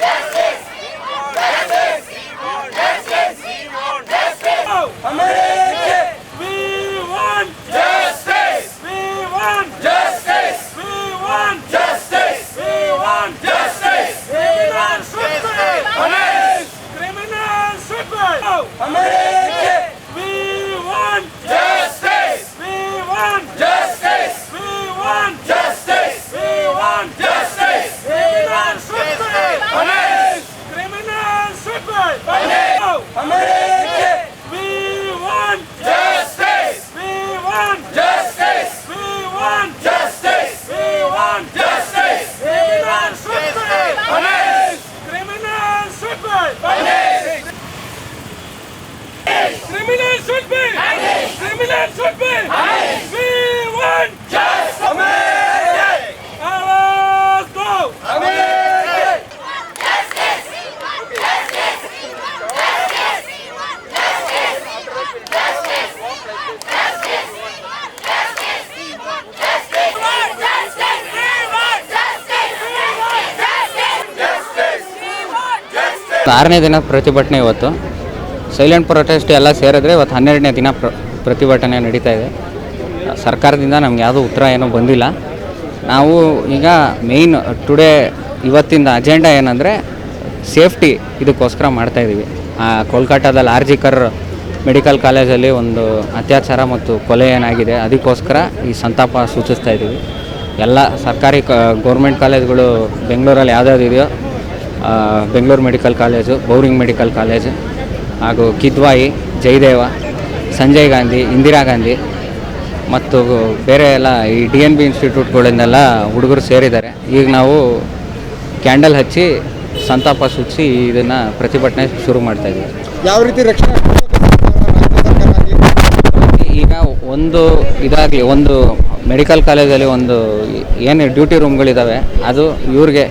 Yes, ಆರನೇ ದಿನ ಪ್ರತಿಭಟನೆ ಇವತ್ತು. ಸೈಲೆಂಟ್ ಪ್ರೊಟೆಸ್ಟ್ ಎಲ್ಲ ಸೇರಿದ್ರೆ ಇವತ್ತು ಹನ್ನೆರಡನೇ ದಿನ ಪ್ರ, ಪ್ರತಿಭಟನೆ ನಡೀತಾ ಇದೆ. ಸರ್ಕಾರದಿಂದ ನಮ್ಗೆ ಯಾವುದೂ ಉತ್ತರ ಏನೂ ಬಂದಿಲ್ಲ. ನಾವು ಈಗ ಮೇಯ್ನ್ ಟುಡೇ ಇವತ್ತಿಂದ ಅಜೆಂಡಾ ಏನಂದರೆ ಸೇಫ್ಟಿ ಇದಕ್ಕೋಸ್ಕರ ಮಾಡ್ತಾಯಿದ್ದೀವಿ ಕೋಲ್ಕತ್ತಾದಲ್ಲಿ ಕರ್ ಮೆಡಿಕಲ್ ಕಾಲೇಜಲ್ಲಿ ಒಂದು ಅತ್ಯಾಚಾರ ಮತ್ತು ಕೊಲೆ ಏನಾಗಿದೆ ಅದಕ್ಕೋಸ್ಕರ ಈ ಸಂತಾಪ ಸೂಚಿಸ್ತಾ ಇದ್ದೀವಿ ಎಲ್ಲ ಸರ್ಕಾರಿ ಕ ಗೌರ್ಮೆಂಟ್ ಕಾಲೇಜ್ಗಳು ಬೆಂಗಳೂರಲ್ಲಿ ಯಾವ್ದಾವ್ದು ಇದೆಯೋ Bengaluru medical college Bowring medical college ಹಾಗೂ ಕಿದ್ವಾಯಿ ಜಯದೇವ ಸಂಜಯ್ ಗಾಂಧಿ ಇಂದಿರಾ ಗಾಂಧಿ ಮತ್ತು ಬೇರೆ ಎಲ್ಲ ಈ ಡಿ ಎನ್ ಬಿ ಇನ್ಸ್ಟಿಟ್ಯೂಟ್ಗಳಿಂದೆಲ್ಲ ಹುಡುಗರು ಸೇರಿದ್ದಾರೆ. ಈಗ ನಾವು ಕ್ಯಾಂಡಲ್ ಹಚ್ಚಿ ಸಂತಾಪ ಸೂಚಿಸಿ ಇದನ್ನು ಪ್ರತಿಭಟನೆ ಶುರು ಮಾಡ್ತಾ ಇದ್ದೀವಿ. ಯಾವ ರೀತಿ ರಕ್ಷಣೆ ಈಗ ಒಂದು ಇದಾಗಲಿ ಒಂದು ಮೆಡಿಕಲ್ ಕಾಲೇಜಲ್ಲಿ ಒಂದು ಏನು ಡ್ಯೂಟಿ ರೂಮ್ಗಳಿದ್ದಾವೆ ಅದು ಇವ್ರಿಗೆ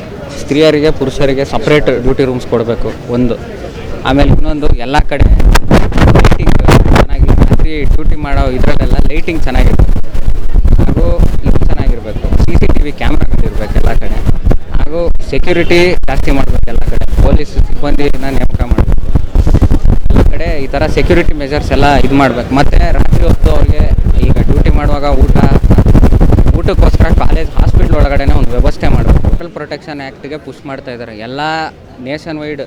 ಸ್ತ್ರೀಯರಿಗೆ, ಪುರುಷರಿಗೆ ಸಪ್ರೇಟ್ ಡ್ಯೂಟಿ ರೂಮ್ಸ್ ಕೊಡಬೇಕು, ಒಂದು. ಆಮೇಲೆ ಇನ್ನೊಂದು, ಎಲ್ಲ ಕಡೆ ಲೈಟಿಂಗ್ ಚೆನ್ನಾಗಿ ರಾತ್ರಿ ಡ್ಯೂಟಿ ಮಾಡೋ ಇದರಲ್ಲೆಲ್ಲ ಲೈಟಿಂಗ್ ಚೆನ್ನಾಗಿರ್ಬೇಕು ಹಾಗೂ ಇದು ಚೆನ್ನಾಗಿರಬೇಕು. ಸಿ ಸಿ ಟಿ ವಿ ಕ್ಯಾಮ್ರಾಗಳಿರ್ಬೇಕು ಎಲ್ಲ ಕಡೆ. ಹಾಗೂ ಸೆಕ್ಯೂರಿಟಿ ಜಾಸ್ತಿ ಮಾಡಬೇಕು ಎಲ್ಲ ಕಡೆ. ಪೊಲೀಸ್ ಸಿಬ್ಬಂದಿನ ನೇಮಕ ಮಾಡಬೇಕು. ಎಲ್ಲ ಕಡೆ ಈ ಥರ ಸೆಕ್ಯೂರಿಟಿ ಮೆಜರ್ಸ್ ಎಲ್ಲ ಇದು ಮಾಡಬೇಕು. ಮತ್ತು ರಾತ್ರಿ ಹೊತ್ತು ಅವ್ರಿಗೆ ಈಗ ಡ್ಯೂಟಿ ಮಾಡುವಾಗ ಊಟ, ಊಟಕ್ಕೋಸ್ಕರ ಕಾಲೇಜ್ ಹಾಸ್ಪಿಟ್ಲ್ ಒಳಗಡೆ ಒಂದು ವ್ಯವಸ್ಥೆ ಮಾಡಬೇಕು. ಹೋಟೆಲ್ ಪ್ರೊಟೆಕ್ಷನ್ ಆ್ಯಕ್ಟ್ಗೆ ಪುಷ್ ಮಾಡ್ತಾ ಇದ್ದಾರೆ ಎಲ್ಲ ನೇಷನ್ ವೈಡ್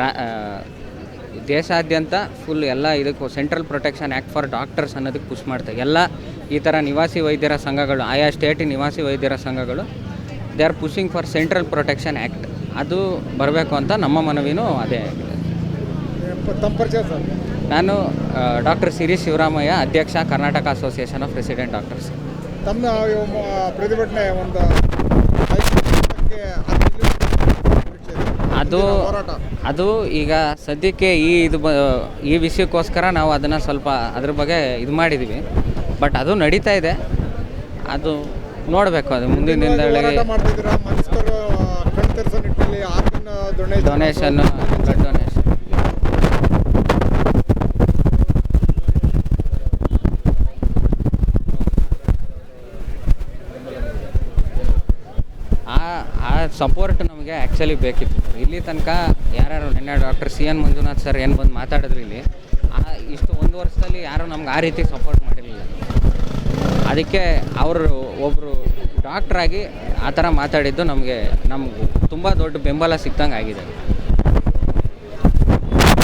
ರಾ ದೇಶಾದ್ಯಂತ ಫುಲ್ ಎಲ್ಲ ಇದಕ್ಕೂ central protection act for doctors ಅನ್ನೋದಕ್ಕೆ ಪುಷ್ ಮಾಡ್ತಾರೆ ಎಲ್ಲ ಈ ಥರ ನಿವಾಸಿ ವೈದ್ಯರ ಸಂಘಗಳು, ಆಯಾ ಸ್ಟೇಟ್ ನಿವಾಸಿ ವೈದ್ಯರ ಸಂಘಗಳು they are pushing for central protection act ಅದು ಬರಬೇಕು ಅಂತ ನಮ್ಮ ಮನವಿನೂ ಅದೇ ಆಗಿದೆ. ನಾನು ಡಾಕ್ಟರ್ ಸಿರಿ ಶಿವರಾಮಯ್ಯ ಅಧ್ಯಕ್ಷ Karnataka association of resident doctors ತಮ್ಮ ಪ್ರತಿಭಟನೆ ಒಂದು. ಅದು ಅದು ಈಗ ಸದ್ಯಕ್ಕೆ ಈ ಇದು ಬ ಈ ವಿಷಯಕ್ಕೋಸ್ಕರ ನಾವು ಅದನ್ನು ಸ್ವಲ್ಪ ಅದ್ರ ಬಗ್ಗೆ ಇದು ಮಾಡಿದ್ದೀವಿ ಬಟ್ ಅದು ನಡೀತಾ ಇದೆ. ಅದು ನೋಡಬೇಕು ಅದು ಮುಂದಿನ ದಿನದೊಳಗೆ ಡೊನೇಷನ್ ಡೊನೇಷನ್ ಆ ಆ ಸಪೋರ್ಟ್ ನಮಗೆ ಆ್ಯಕ್ಚುಲಿ ಬೇಕಿತ್ತು ಇಲ್ಲಿ ತನಕ ಯಾರ್ಯಾರು ನಿನ್ನೆ doctor C N Manjunath sir ಏನು ಬಂದು ಮಾತಾಡಿದ್ರು ಇಲ್ಲಿ, ಆ ಇಷ್ಟು ಒಂದು ವರ್ಷದಲ್ಲಿ ಯಾರೂ ನಮ್ಗೆ ಆ ರೀತಿ ಸಪೋರ್ಟ್ ಮಾಡಿರಲಿಲ್ಲ. ಅದಕ್ಕೆ ಅವರು ಒಬ್ಬರು ಡಾಕ್ಟ್ರಾಗಿ ಆ ಥರ ಮಾತಾಡಿದ್ದು ನಮಗೆ, ನಮ್ಗೆ ತುಂಬ ದೊಡ್ಡ ಬೆಂಬಲ ಸಿಕ್ತಂಗೆ ಆಗಿದೆ.